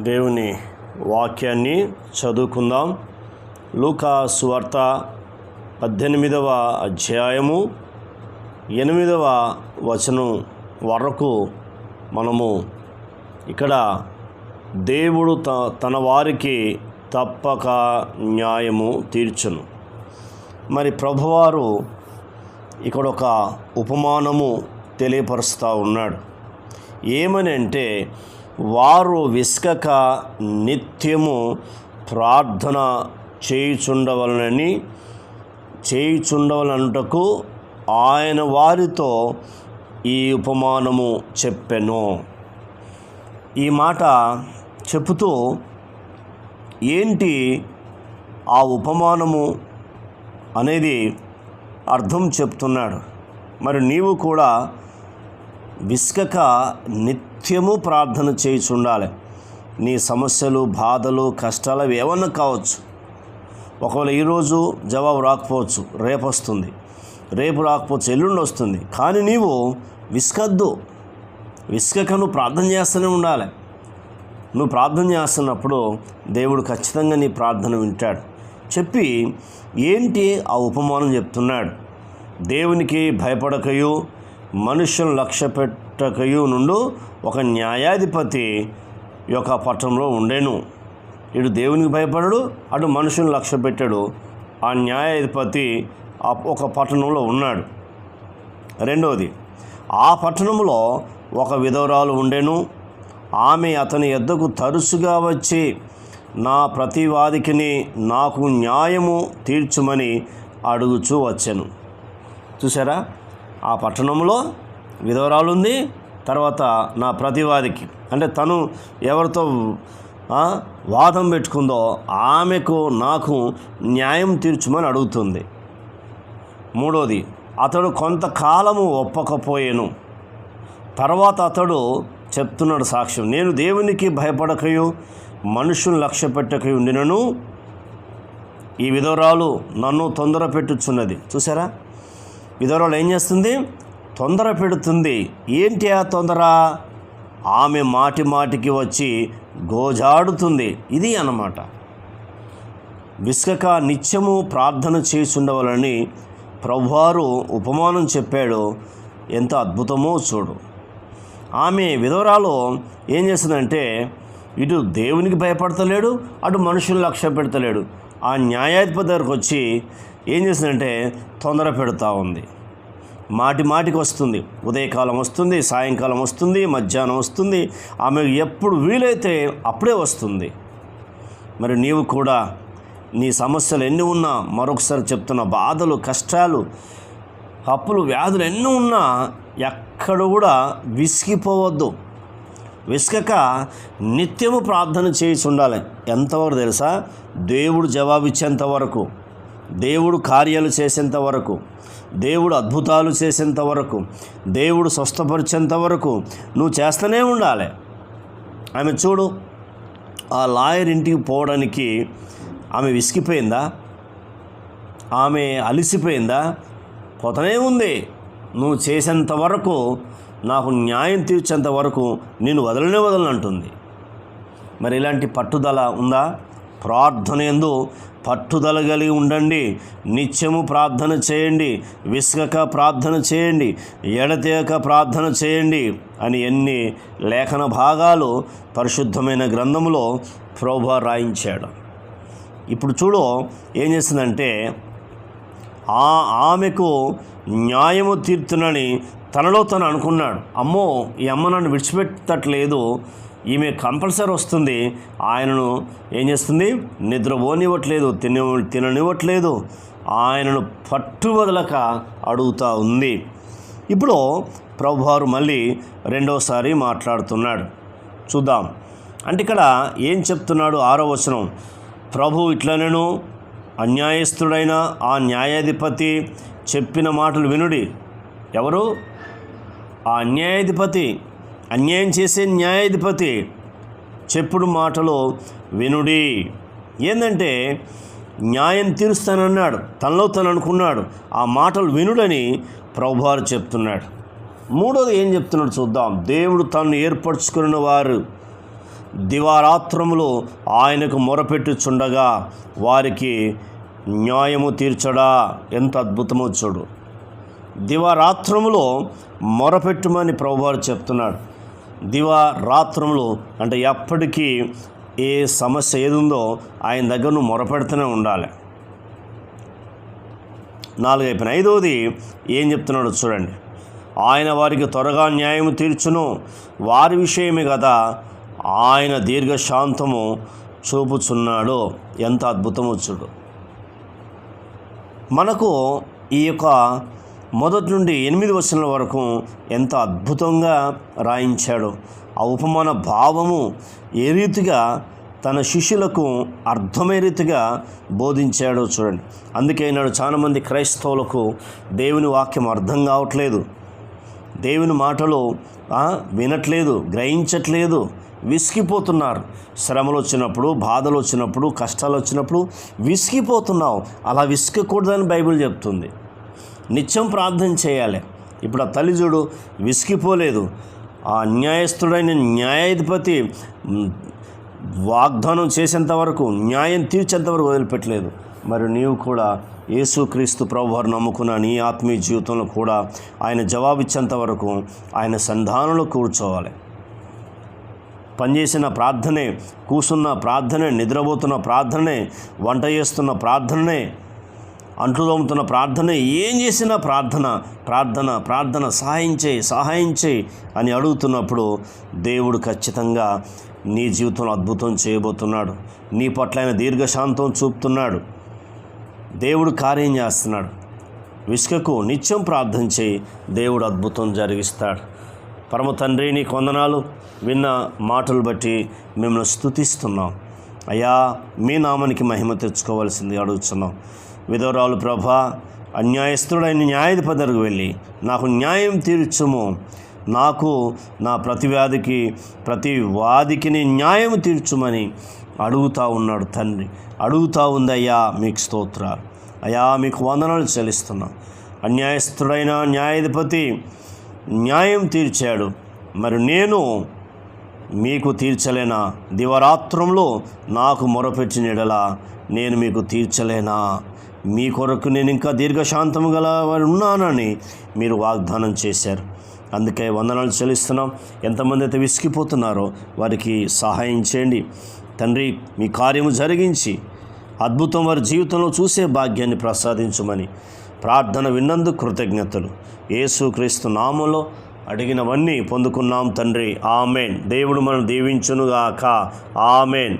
దేవుని వాక్యాన్ని చదువుకుందాం. లూకా సువార్త పద్దెనిమిదవ అధ్యాయము ఎనిమిదవ వచనం వరకు మనము ఇక్కడ దేవుడు త తన వారికి తప్పక న్యాయము తీర్చును. మరి ప్రభువారు ఇక్కడ ఒక ఉపమానము తెలియపరుస్తూ ఉన్నాడు. ఏమని అంటే వారు విసుకక నిత్యము ప్రార్థన చేయుచుండవలనని చేయుచుండవలనుటకు ఆయన వారితో ఈ ఉపమానము చెప్పెను. ఈ మాట చెబుతూ ఏంటి ఆ ఉపమానము అనేది అర్థం చెప్తున్నాడు. మరి నీవు కూడా విసుకక నిత్యము ప్రార్థన చేయుచు ఉండాలి నీ సమస్యలు బాధలు కష్టాలు అవి ఏమన్నా కావచ్చు. ఒకవేళ ఈరోజు జవాబు రాకపోవచ్చు రేపు వస్తుంది. రేపు రాకపోవచ్చు ఎల్లుండి వస్తుంది. కానీ నీవు విసుకద్దు విసుకక నువ్వు ప్రార్థన చేస్తూనే ఉండాలి. నువ్వు ప్రార్థన చేస్తున్నప్పుడు దేవుడు ఖచ్చితంగా నీ ప్రార్థన వింటాడు. చెప్పి ఏంటి ఆ ఉపమానం చెప్తున్నాడు? దేవునికి భయపడకయు మనుషులను లక్ష్య పెట్టకయు నుండి ఒక న్యాయాధిపతి యొక్క పట్టణంలో ఉండేను. ఇటు దేవునికి భయపడడు అటు మనుషుని లక్ష్య పెట్టాడు. ఆ న్యాయాధిపతి ఒక పట్టణంలో ఉన్నాడు. రెండవది ఆ పట్టణంలో ఒక విధవరాలు ఉండెను. ఆమె అతని ఎద్దకు తరచుగా వచ్చి నా ప్రతివాదికిని నాకు న్యాయము తీర్చుమని అడుగుచూ వచ్చాను. చూసారా ఆ పట్టణంలో విధవరాలు ఉంది తర్వాత నా ప్రతివాదికి. అంటే తను ఎవరితో వాదం పెట్టుకుందో ఆమెకు నాకు న్యాయం తీర్చుమని అడుగుతుంది. మూడోది అతడు కొంతకాలము ఒప్పకపోయేను. తర్వాత అతడు చెప్తున్నాడు సాక్ష్యం. నేను దేవునికి భయపడకయు మనుషులను లక్ష్య పెట్టకయు ఉండినను. ఈ విధవరాలు నన్ను తొందర పెట్టుచున్నది చూసారా? విధవరాలు ఏం చేస్తుంది? తొందర పెడుతుంది. ఏంటి ఆ తొందర? ఆమె మాటి మాటికి వచ్చి గోజాడుతుంది. ఇది అన్నమాట. విసుకక నిత్యము ప్రార్థన చేసుండవలని ప్రభువారు ఉపమానం చెప్పాడు. ఎంత అద్భుతమో చూడు. ఆమె విధవరాలు ఏం చేస్తుందంటే ఇటు దేవునికి భయపడతలేడు అటు మనుషులు లక్ష్య పెడతలేడు. ఆ న్యాయాధిపతి దగ్గరకు వచ్చి ఏం చేసిందంటే తొందర పెడతా ఉంది. మాటి మాటికి వస్తుంది. ఉదయకాలం వస్తుంది సాయంకాలం వస్తుంది మధ్యాహ్నం వస్తుంది. ఆమె ఎప్పుడు వీలైతే అప్పుడే వస్తుంది. మరి నీవు కూడా నీ సమస్యలు ఎన్ని ఉన్నా మరొకసారి చెప్తున్న బాధలు కష్టాలు అప్పులు వ్యాధులు ఎన్ని ఉన్నా ఎక్కడ కూడా విసిగిపోవద్దు. విసుకక నిత్యము ప్రార్థన చేసి ఉండాలి. ఎంతవరకు తెలుసా? దేవుడు జవాబిచ్చేంత వరకు దేవుడు కార్యాలు చేసేంత వరకు. దేవుడు అద్భుతాలు చేసేంత వరకు దేవుడు స్వస్థపరిచేంత వరకు నువ్వు చేస్తూనే ఉండాలి. ఆమె చూడు ఆ లాయర్ ఇంటికి పోవడానికి ఆమె విసిగిపోయిందా? ఆమె అలిసిపోయిందా? కొతనే ఉంది. నువ్వు చేసేంత వరకు నాకు న్యాయం తీర్చేంత వరకు నేను వదలనే వదలనంటుంది. మరి ఇలాంటి పట్టుదల ఉందా? ప్రార్థన ఎందు పట్టుదల కలిగి ఉండండి. నిత్యము ప్రార్థన చేయండి. విసుగక ప్రార్థన చేయండి. ఎడతేక ప్రార్థన చేయండి అని ఎన్ని లేఖన భాగాలు పరిశుద్ధమైన గ్రంథంలో ప్రోభా రాయించాడు. ఇప్పుడు చూడు ఏం చేసిందంటే ఆ ఆమెకు న్యాయము తీర్చునని తనలో తను అనుకున్నాడు. అమ్మో ఈ అమ్మ నన్ను విడిచిపెట్టట్లేదు. ఈమె కంపల్సరీ వస్తుంది. ఆయనను ఏం చేస్తుంది? నిద్రపోనివ్వట్లేదు తిన తిననివ్వట్లేదు. ఆయనను పట్టు వదలక అడుగుతూ ఉంది. ఇప్పుడు ప్రభువారు మళ్ళీ రెండోసారి మాట్లాడుతున్నాడు. చూద్దాం. అంటే ఇక్కడ ఏం చెప్తున్నాడు ఆరో వచనం? ప్రభు ఇట్లనను అన్యాయస్తుడైన ఆ న్యాయాధిపతి చెప్పిన మాటలు వినుడి. ఎవరు? ఆ న్యాయాధిపతి అన్యాయం చేసే న్యాయాధిపతి చెప్పుడు మాటలో వినుడి. ఏంటంటే న్యాయం తీరుస్తానన్నాడు తనలో తను అనుకున్నాడు ఆ మాటలు వినుడని ప్రభువారు చెప్తున్నాడు. మూడోది ఏం చెప్తున్నాడు చూద్దాం. దేవుడు తను ఏర్పరచుకున్న వారు దివారాత్రములు ఆయనకు మొరపెట్టుచుండగా వారికి న్యాయము తీర్చడా? ఎంత అద్భుతమో చూడు. దివారాత్రములో మొరపెట్టుమని ప్రభువారు చెప్తున్నాడు. దివారాత్రములు అంటే ఎప్పటికీ ఏ సమస్య ఏది ఉందో ఆయన దగ్గర నువ్వు మొరపెడుతూనే ఉండాలి. నాలుగు అయిపోయిన ఐదవది ఏం చెప్తున్నాడో చూడండి. ఆయన వారికి త్వరగా న్యాయం తీర్చును. వారి విషయమే కదా ఆయన దీర్ఘశాంతము చూపుచున్నాడు. ఎంత అద్భుతమో చూడు. మనకు ఈ యొక్క మొదటి నుండి ఎనిమిది వచనాల వరకు ఎంత అద్భుతంగా రాయించాడు. ఆ ఉపమాన భావము ఏ రీతిగా తన శిష్యులకు అర్థమయ్యే రీతిగా బోధించాడో చూడండి. అందుకే నాడు చాలామంది క్రైస్తవులకు దేవుని వాక్యం అర్థం కావట్లేదు. దేవుని మాటలు వినట్లేదు గ్రహించట్లేదు విసిగిపోతున్నారు. శ్రమలు వచ్చినప్పుడు బాధలు వచ్చినప్పుడు కష్టాలు వచ్చినప్పుడు విసిగిపోతున్నావు. అలా విసిగకూడదని బైబిల్ చెప్తుంది. నిత్యం ప్రార్థన చేయాలి. ఇప్పుడు ఆ తల్లి చూడు విసిగిపోలేదు. ఆ న్యాయస్థుడైన న్యాయాధిపతి వాగ్దానం చేసేంత వరకు న్యాయం తీర్చేంత వరకు వదిలిపెట్టలేదు. మరి నీవు కూడా యేసుక్రీస్తు ప్రభువారు నమ్ముకున్న నీ ఆత్మీయ జీవితంలో కూడా ఆయన జవాబిచ్చేంత వరకు ఆయన సంధానంలో కూర్చోవాలి. పనిచేసిన ప్రార్థనే కూసున్న ప్రార్థనే నిద్రపోతున్న ప్రార్థనే వంట చేస్తున్న ప్రార్థనే అంట్లు తోముతున్న ప్రార్థన ఏం చేసినా ప్రార్థన ప్రార్థన ప్రార్థన సహాయం చేయి సహాయం చేయి అని అడుగుతున్నప్పుడు దేవుడు ఖచ్చితంగా నీ జీవితంలో అద్భుతం చేయబోతున్నాడు. నీ పట్ల ఆయన దీర్ఘశాంతం చూపుతున్నాడు. దేవుడు కార్యం చేస్తున్నాడు. విసుకకు నిత్యం ప్రార్థన చేయి దేవుడు అద్భుతం జరిగిస్తాడు. పరమ తండ్రి నీ కొందనాలు విన్న మాటలు బట్టి మిమ్మల్ని స్తుతిస్తున్నాం. అయ్యా మీ నామానికి మహిమ తెచ్చుకోవాల్సింది అడుగుతున్నాం. విధవరాలు ప్రభా అన్యాయస్తుడైన న్యాయాధిపతి దగ్గరకు వెళ్ళి నాకు న్యాయం తీర్చుము. నాకు నా ప్రతివాదికి ప్రతి వాదికి న్యాయం తీర్చుమని అడుగుతా ఉన్నాడు తండ్రి. అడుగుతూ ఉందయ్యా మీకు స్తోత్రాలు. అయ్యా మీకు వందనాలు చెల్లిస్తున్నాం. అన్యాయస్తుడైన న్యాయాధిపతి న్యాయం తీర్చాడు. మరి నేను మీకు తీర్చలేనా? దివరాత్రంలో నాకు మొరపెట్టిన ఎడల నేను మీకు తీర్చలేనా? మీ కొరకు నేను ఇంకా దీర్ఘశాంతం గల వారు ఉన్నానని మీరు వాగ్దానం చేశారు. అందుకే వందనాలు చెల్లిస్తున్నాం. ఎంతమంది అయితే విసిగిపోతున్నారో వారికి సహాయం చేయండి. తండ్రి మీ కార్యము జరిగించి అద్భుతం వారి జీవితంలో చూసే భాగ్యాన్ని ప్రసాదించమని ప్రార్థన విన్నందుకు కృతజ్ఞతలు. యేసుక్రీస్తు నామంలో అడిగినవన్నీ పొందుకున్నాం తండ్రి. ఆమెన్. దేవుడు మనం దీవించునుగాక. ఆమెన్.